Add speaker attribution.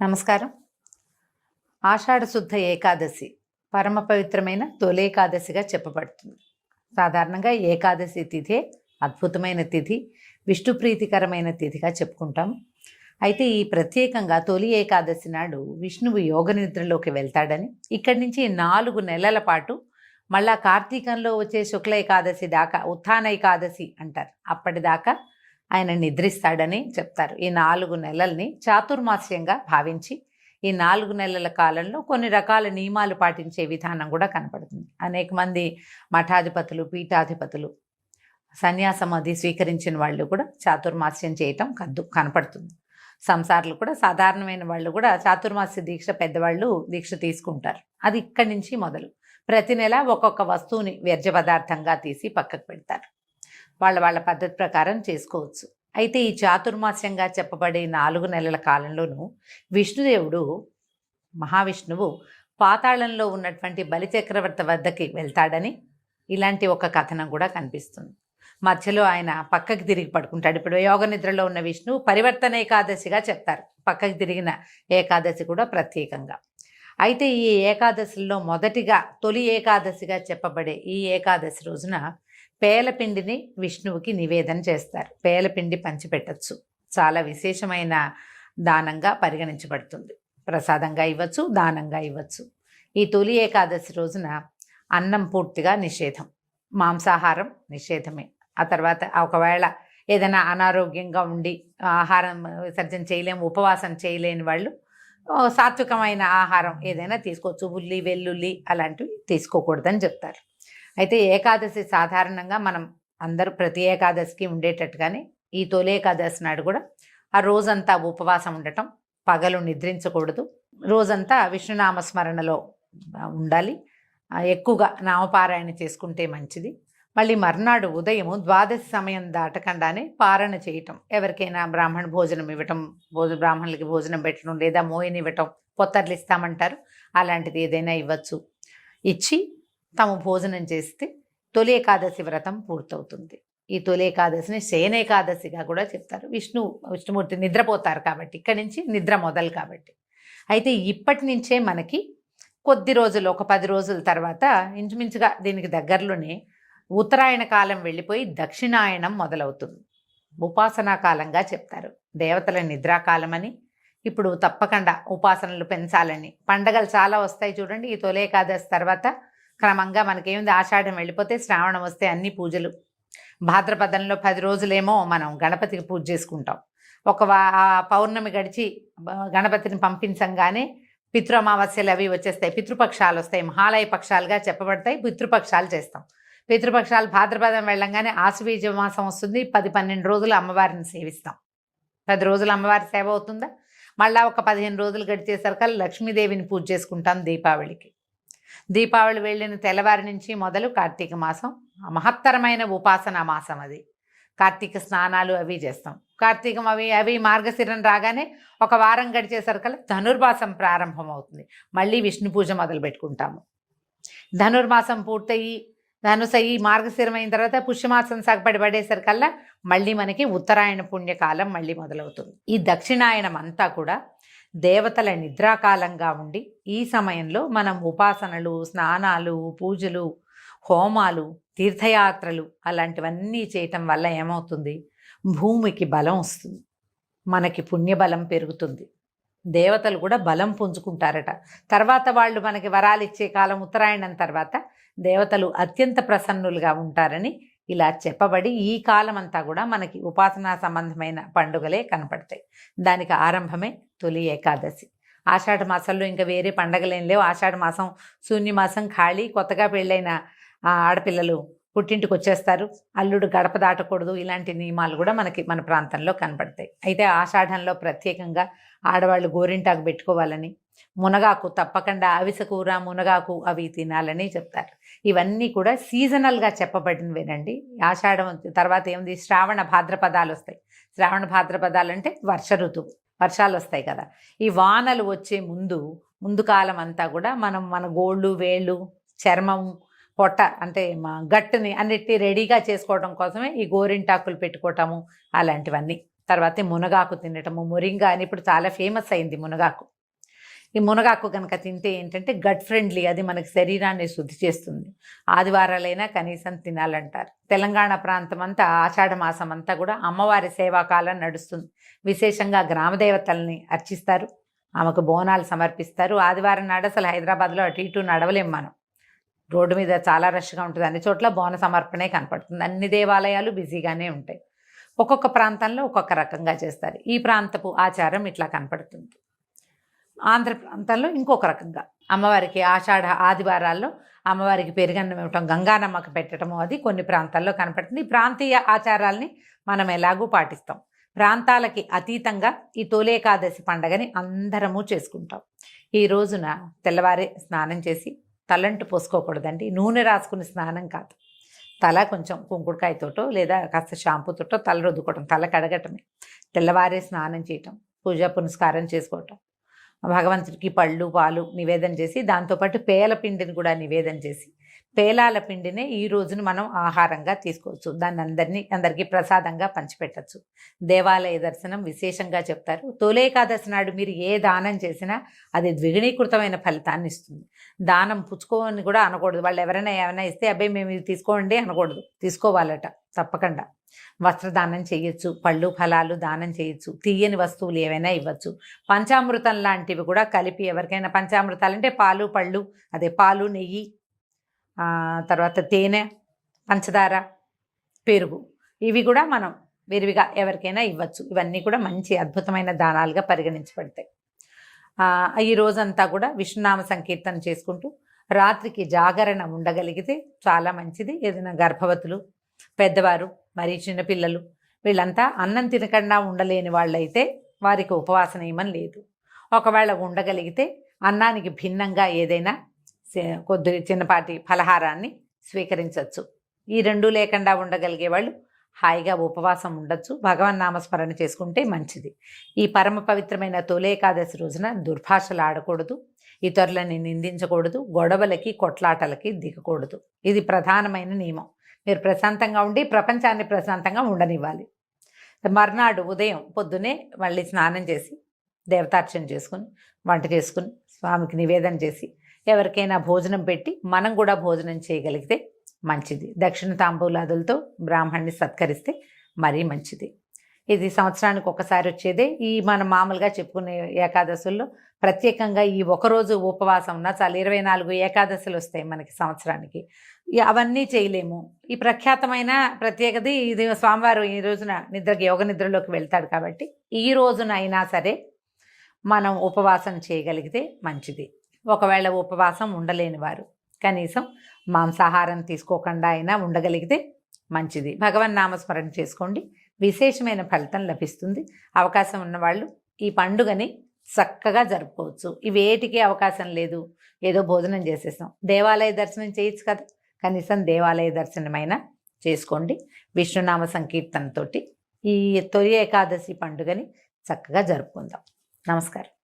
Speaker 1: నమస్కారం. ఆషాఢశుద్ధ ఏకాదశి పరమ పవిత్రమైన తొలేకాదశిగా చెప్పబడుతుంది. సాధారణంగా ఏకాదశి తిథే అద్భుతమైన తిథి విష్ణు ప్రీతికరమైన తిథిగా చెప్పుకుంటాం. అయితే ఈ ప్రత్యేకంగా తొలి ఏకాదశి నాడు విష్ణువు యోగ నిద్రలోకి వెళ్తాడని ఇక్కడి నుంచి నాలుగు నెలల పాటు మళ్ళా కార్తీకంలో వచ్చే శుక్ల ఏకాదశి దాకా ఉత్థాన ఏకాదశి అంటారు. అప్పటిదాకా ఆయన నిద్రిస్తాడని చెప్తారు. ఈ నాలుగు నెలల్ని చాతుర్మాస్యంగా భావించి ఈ నాలుగు నెలల కాలంలో కొన్ని రకాల నియమాలు పాటించే విధానం కూడా కనపడుతుంది. అనేక మంది మఠాధిపతులు పీఠాధిపతులు సన్యాసం అది స్వీకరించిన వాళ్ళు కూడా చాతుర్మాస్యం చేయటం కద్దు కనపడుతుంది. సంసార్లు కూడా సాధారణమైన వాళ్ళు కూడా చాతుర్మాస్య దీక్ష పెద్దవాళ్ళు దీక్ష తీసుకుంటారు. అది ఇక్కడి నుంచి మొదలు. ప్రతి నెల ఒక్కొక్క వస్తువుని వ్యర్జ పదార్థంగా తీసి పక్కకు పెడతారు. వాళ్ళ వాళ్ళ పద్ధతి ప్రకారం చేసుకోవచ్చు. అయితే ఈ చాతుర్మాస్యంగా చెప్పబడే నాలుగు నెలల కాలంలోనూ విష్ణుదేవుడు మహావిష్ణువు పాతాళంలో ఉన్నటువంటి బలిచక్రవర్తి వద్దకి వెళ్తాడని ఇలాంటి ఒక కథనం కూడా కనిపిస్తుంది. మధ్యలో ఆయన పక్కకి తిరిగి పడుకుంటాడు. ఇప్పుడు యోగ నిద్రలో ఉన్న విష్ణువు పరివర్తన ఏకాదశిగా చెప్తారు. పక్కకి తిరిగిన ఏకాదశి కూడా ప్రత్యేకంగా. అయితే ఈ ఏకాదశిలో మొదటిగా తొలి ఏకాదశిగా చెప్పబడే ఈ ఏకాదశి రోజున పేలపిండిని విష్ణువుకి నివేదన చేస్తారు. పేలపిండి పంచిపెట్టచ్చు. చాలా విశేషమైన దానంగా పరిగణించబడుతుంది. ప్రసాదంగా ఇవ్వచ్చు దానంగా ఇవ్వచ్చు. ఈ తొలి ఏకాదశి రోజున అన్నం పూర్తిగా నిషేధం. మాంసాహారం నిషేధమే. ఆ తర్వాత ఒకవేళ ఏదైనా అనారోగ్యంగా ఉండి ఆహారం విసర్జన చేయలేము ఉపవాసం చేయలేని వాళ్ళు సాత్వికమైన ఆహారం ఏదైనా తీసుకోవచ్చు. ఉల్లి వెల్లుల్లి అలాంటివి తీసుకోకూడదని చెప్తారు. అయితే ఏకాదశి సాధారణంగా మనం అందరూ ప్రతి ఏకాదశికి ఉండేటట్టుగానే ఈ తొలి ఏకాదశి నాడు కూడా ఆ రోజంతా ఉపవాసం ఉండటం పగలు నిద్రించకూడదు. రోజంతా విష్ణునామ స్మరణలో ఉండాలి. ఎక్కువగా నామపారాయణ చేసుకుంటే మంచిది. మళ్ళీ మర్నాడు ఉదయం ద్వాదశి సమయం దాటకుండానే పారణ చేయటం. ఎవరికైనా బ్రాహ్మణ భోజనం ఇవ్వటం భోజ బ్రాహ్మణులకి భోజనం పెట్టడం లేదా మోయిని ఇవ్వటం పొత్తర్లు ఇస్తామంటారు. అలాంటిది ఏదైనా ఇవ్వచ్చు. ఇచ్చి తాము భోజనం చేస్తే తొలి ఏకాదశి వ్రతం పూర్తవుతుంది. ఈ తొలి ఏకాదశిని శయనేకాదశిగా కూడా చెప్తారు. విష్ణు విష్ణుమూర్తి నిద్రపోతారు కాబట్టి ఇక్కడి నుంచి నిద్ర మొదలు కాబట్టి. అయితే ఇప్పటి నుంచే మనకి కొద్ది రోజులు ఒక పది రోజుల తర్వాత ఇంచుమించుగా దీనికి దగ్గరలోనే ఉత్తరాయణ కాలం వెళ్ళిపోయి దక్షిణాయనం మొదలవుతుంది. ఉపాసనా కాలంగా చెప్తారు. దేవతల నిద్రాకాలమని ఇప్పుడు తప్పకుండా ఉపాసనలు పెంచాలని. పండగలు చాలా వస్తాయి చూడండి. ఈ తొలి ఏకాదశి తర్వాత క్రమంగా మనకేముంది? ఆషాఢం వెళ్ళిపోతే శ్రావణం వస్తే అన్ని పూజలు. భాద్రపదంలో పది రోజులేమో మనం గణపతికి పూజ చేసుకుంటాం. ఒక పౌర్ణమి గడిచి గణపతిని పంపించంగానే పితృమావాస్యలు అవి వచ్చేస్తాయి. పితృపక్షాలు వస్తాయి. మహాలయ పక్షాలుగా చెప్పబడతాయి. పితృపక్షాలు చేస్తాం. పితృపక్షాలు భాద్రపదం వెళ్ళంగానే ఆశ్వీజ మాసం వస్తుంది. పది పన్నెండు రోజులు అమ్మవారిని సేవిస్తాం. పది రోజులు అమ్మవారి సేవ అవుతుందా? మళ్ళా ఒక పదిహేను రోజులు గడిచేసరికి లక్ష్మీదేవిని పూజ చేసుకుంటాం దీపావళికి. దీపావళి వెళ్ళిన తెల్లవారి నుంచి మొదలు కార్తీక మాసం మహత్తరమైన ఉపాసన మాసం అది. కార్తీక స్నానాలు అవి చేస్తాం. కార్తీకం అవి అవి మార్గశిరం రాగానే ఒక వారం గడిచేసరికల్లా ధనుర్మాసం ప్రారంభం అవుతుంది మళ్ళీ విష్ణు పూజ మొదలు పెట్టుకుంటాము. ధనుర్మాసం పూర్తయి ధనుసయి మార్గశిరం అయిన తర్వాత పుష్యమాసం సగపడి పడేసరికల్లా మళ్ళీ మనకి ఉత్తరాయణ పుణ్యకాలం మళ్ళీ మొదలవుతుంది. ఈ దక్షిణాయనం అంతా కూడా దేవతల నిద్రాకాలంగా ఉండి ఈ సమయంలో మనం ఉపాసనలు స్నానాలు పూజలు హోమాలు తీర్థయాత్రలు అలాంటివన్నీ చేయటం వల్ల ఏమవుతుంది? భూమికి బలం వస్తుంది. మనకి పుణ్యబలం పెరుగుతుంది. దేవతలు కూడా బలం పుంజుకుంటారట. తర్వాత వాళ్ళు మనకి వరాలు ఇచ్చే కాలం ఉత్తరాయణం తర్వాత దేవతలు అత్యంత ప్రసన్నులుగా ఉంటారని ఇలా చెప్పబడి ఈ కాలం అంతా కూడా మనకి ఉపాసనా సంబంధమైన పండుగలే కనపడతాయి. దానికి ఆరంభమే తొలి ఏకాదశి. ఆషాఢ మాసంలో ఇంకా వేరే పండగలేం లేవు. ఆషాఢ మాసం శూన్యమాసం ఖాళీ. కొత్తగా పెళ్ళైన ఆ, ఆడపిల్లలు పుట్టింటికి వచ్చేస్తారు. అల్లుడు గడప దాటకూడదు. ఇలాంటి నియమాలు కూడా మనకి మన ప్రాంతంలో కనపడతాయి. అయితే ఆషాఢంలో ప్రత్యేకంగా ఆడవాళ్ళు గోరింటాకు పెట్టుకోవాలని మునగాకు తప్పకుండా అవిసకూర మునగాకు అవి తినాలని చెప్తారు. ఇవన్నీ కూడా సీజనల్గా చెప్పబడినవేనండి. ఆషాఢం తర్వాత ఏముంది? శ్రావణ భాద్రపదాలు వస్తాయి. శ్రావణ భాద్రపదాలు అంటే వర్ష ఋతువు వర్షాలు వస్తాయి కదా. ఈ వానలు వచ్చే ముందు ముందు కాలం అంతా కూడా మనం మన గోళ్ళు వేళ్ళు చర్మం పొట్ట అంటే మా గట్టుని అన్నిటి రెడీగా చేసుకోవడం కోసమే ఈ గోరింటాకులు పెట్టుకోవటము అలాంటివన్నీ. తర్వాత మునగాకు తినటము మురింగా అని ఇప్పుడు చాలా ఫేమస్ అయింది మునగాకు. ఈ మునగాకు కనుక తింటే ఏంటంటే గట్ ఫ్రెండ్లీ అది మనకి శరీరాన్ని శుద్ధి చేస్తుంది. ఆదివారాలైనా కనీసం తినాలంటారు. తెలంగాణ ప్రాంతం అంతా ఆషాఢ మాసం అంతా కూడా అమ్మవారి సేవాకాలం నడుస్తుంది. విశేషంగా గ్రామదేవతల్ని అర్చిస్తారు. ఆమెకు బోనాలు సమర్పిస్తారు. ఆదివారం నాడు అసలు హైదరాబాద్లో అటు ఇటు నడవలేం మనం. రోడ్డు మీద చాలా రష్గా ఉంటుంది. అన్ని చోట్ల బోన సమర్పణే కనపడుతుంది. అన్ని దేవాలయాలు బిజీగానే ఉంటాయి. ఒక్కొక్క ప్రాంతంలో ఒక్కొక్క రకంగా చేస్తారు. ఈ ప్రాంతపు ఆచారం ఇట్లా కనపడుతుంది. ఆంధ్ర ప్రాంతాల్లో ఇంకొక రకంగా. అమ్మవారికి ఆషాఢ ఆదివారాల్లో అమ్మవారికి పెరుగన్నం ఇవ్వటం గంగానమ్మకి పెట్టడము అది కొన్ని ప్రాంతాల్లో కనపడుతుంది. ఈ ప్రాంతీయ ఆచారాల్ని మనం ఎలాగూ పాటిస్తాం. ప్రాంతాలకి అతీతంగా ఈ తొలేకాదశి పండగని అందరము చేసుకుంటాం. ఈ రోజున తెల్లవారే స్నానం చేసి తలంటు పోసుకోకూడదండి. నూనె రాసుకుని స్నానం కాదు. తల కొంచెం కుంకుడుకాయతోటో లేదా కాస్త షాంపూతోటో తల రుద్దుకోవటం తల కడగటమే. తెల్లవారే స్నానం చేయటం పూజ పునస్కారం చేసుకోవటం భగవంతుడికి పళ్ళు పాలు నివేదన చేసి దాంతోపాటు పేల పిండిని కూడా నివేదన చేసి పేలాల పిండినే ఈ రోజున మనం ఆహారంగా తీసుకోవచ్చు. దాన్ని అందరినీ అందరికీ ప్రసాదంగా పంచిపెట్టచ్చు. దేవాలయ దర్శనం విశేషంగా చెప్తారు. తొలేకాదశి నాడు మీరు ఏ దానం చేసినా అది ద్విగుణీకృతమైన ఫలితాన్ని ఇస్తుంది. దానం పుచ్చుకోని కూడా అనకూడదు. వాళ్ళు ఎవరైనా ఏమైనా ఇస్తే అబ్బాయి మేము ఇది తీసుకోండి అనకూడదు. తీసుకోవాలట. తప్పకుండా. వస్త్రదానం చేయొచ్చు. పళ్ళు ఫలాలు దానం చేయొచ్చు. తీయని వస్తువులు ఏవైనా ఇవ్వచ్చు. పంచామృతం లాంటివి కూడా కలిపి ఎవరికైనా పంచామృతాలు అంటే పాలు పళ్ళు అదే పాలు నెయ్యి తర్వాత తేనె పంచదార పెరుగు. ఇవి కూడా మనం విరివిగా ఎవరికైనా ఇవ్వచ్చు. ఇవన్నీ కూడా మంచి అద్భుతమైన దానాలుగా పరిగణించబడతాయి. ఈ రోజంతా కూడా విష్ణునామ సంకీర్తన చేసుకుంటూ రాత్రికి జాగరణ ఉండగలిగితే చాలా మంచిది. ఏదైనా గర్భవతులు పెద్దవారు మరి చిన్నపిల్లలు వీళ్ళంతా అన్నం తినకుండా ఉండలేని వాళ్ళైతే వారికి ఉపవాస నియమం లేదు. ఒకవేళ ఉండగలిగితే అన్నానికి భిన్నంగా ఏదైనా కొద్ది చిన్నపాటి ఫలహారాన్ని స్వీకరించవచ్చు ఈ రెండు లేకుండా ఉండగలిగే వాళ్ళు హాయిగా ఉపవాసం ఉండొచ్చు. భగవన్ నామస్మరణ చేసుకుంటే మంచిది. ఈ పరమ పవిత్రమైన తొలేకాదశి రోజున దుర్భాషలు ఆడకూడదు ఇతరులని నిందించకూడదు గొడవలకి కొట్లాటలకి దిగకూడదు. ఇది ప్రధానమైన నియమం. మీరు ప్రశాంతంగా ఉండి ప్రపంచాన్ని ప్రశాంతంగా ఉండనివ్వాలి. మర్నాడు ఉదయం పొద్దునే మళ్ళీ స్నానం చేసి దేవతార్చన చేసుకుని వంట చేసుకుని స్వామికి నివేదన చేసి ఎవరికైనా భోజనం పెట్టి మనం కూడా భోజనం చేయగలిగితే మంచిది. దక్షిణ తాంబూలాదులతో బ్రాహ్మణ్ణి సత్కరిస్తే మరీ మంచిది. ఇది సంవత్సరానికి ఒకసారి వచ్చేదే. ఈ మనం మామూలుగా చెప్పుకునే ఏకాదశుల్లో ప్రత్యేకంగా ఈ ఒకరోజు ఉపవాసం ఉన్నా చాలు. ఇరవై నాలుగు ఏకాదశులు వస్తాయి మనకి సంవత్సరానికి. అవన్నీ చేయలేము. ఈ ప్రఖ్యాతమైన ప్రత్యేకది ఇది స్వామివారు ఈ రోజున నిద్రకి యోగ నిద్రలోకి వెళ్తాడు కాబట్టి ఈ రోజున అయినా సరే మనం ఉపవాసం చేయగలిగితే మంచిది. ఒకవేళ ఉపవాసం ఉండలేని వారు కనీసం మాంసాహారం తీసుకోకుండా అయినా ఉండగలిగితే మంచిది. భగవన్ నామస్మరణ చేసుకోండి. విశేషమైన ఫలితం లభిస్తుంది. అవకాశం ఉన్నవాళ్ళు ఈ పండుగని చక్కగా జరుపుకోవచ్చు. ఇవేటికి అవకాశం లేదు. ఏదో భోజనం చేసేస్తాం. దేవాలయ దర్శనం చేయొచ్చు కదా. కనీసం దేవాలయ దర్శనమైనా చేసుకోండి. విష్ణునామ సంకీర్తనతోటి ఈ తొలి ఏకాదశి పండుగని చక్కగా జరుపుకుందాం. నమస్కారం.